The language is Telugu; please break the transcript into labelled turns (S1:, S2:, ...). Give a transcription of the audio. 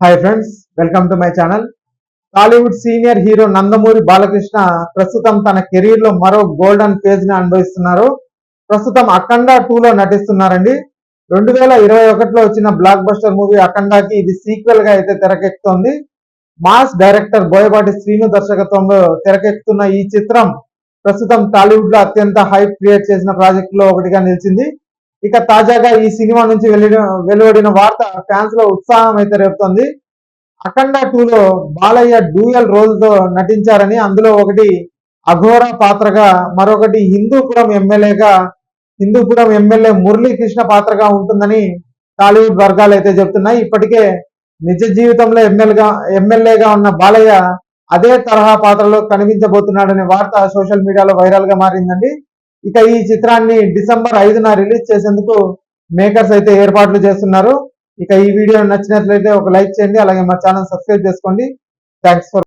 S1: Hi friends welcome to my channel Tollywood senior hero Nandamuri Balakrishna ప్రస్తుతం తన కెరీర్లో మరో గోల్డెన్ ఫేజ్ని అనుభవిస్తున్నారు. ప్రస్తుతం అఖండ టూ లో నటిస్తున్నారండి. రెండు వేల ఇరవై ఒకటిలో వచ్చిన బ్లాక్ బస్టర్ మూవీ అఖండాకి ఇది సీక్వెల్గా అయితే తెరకెక్కుతోంది. మాస్ డైరెక్టర్ బోయపాటి శ్రీను దర్శకత్వంలో తెరకెక్కుతున్న ఈ చిత్రం ప్రస్తుతం టాలీవుడ్లో అత్యంత హైప్ క్రియేట్ చేసిన ప్రాజెక్ట్లో ఒకటిగా నిలిచింది. ఇక తాజాగా ఈ సినిమా నుంచి వెళ్ళిన వెలువడిన వార్త ఫ్యాన్స్లో ఉత్సాహం అయితే రేపుతోంది. అఖండ టూలో బాలయ్య డూయల్ రోల్తో నటించారని అందులో ఒకటి అఘోర పాత్రగా మరొకటి హిందూపురం ఎమ్మెల్యేగా హిందూపురం ఎమ్మెల్యే మురళీకృష్ణ పాత్రగా ఉంటుందని టాలీవుడ్ వర్గాలు అయితే చెప్తున్నాయి ఇప్పటికే నిజ జీవితంలో ఎమ్మెల్యేగా ఎమ్మెల్యేగా ఉన్న బాలయ్య అదే తరహా పాత్రలో కనిపించబోతున్నాడనే వార్త సోషల్ మీడియాలో వైరల్గా మారిందండి. ఇక ఈ చిత్రాన్ని డిసెంబర్ ఐదున రిలీజ్ చేసేందుకు మేకర్స్ అయితే ఏర్పాట్లు చేస్తున్నారు. ఇక ఈ వీడియో నచ్చినట్లయితే ఒక లైక్ చేయండి అలాగే మా ఛానల్ సబ్స్క్రైబ్ చేసుకోండి. Thanks for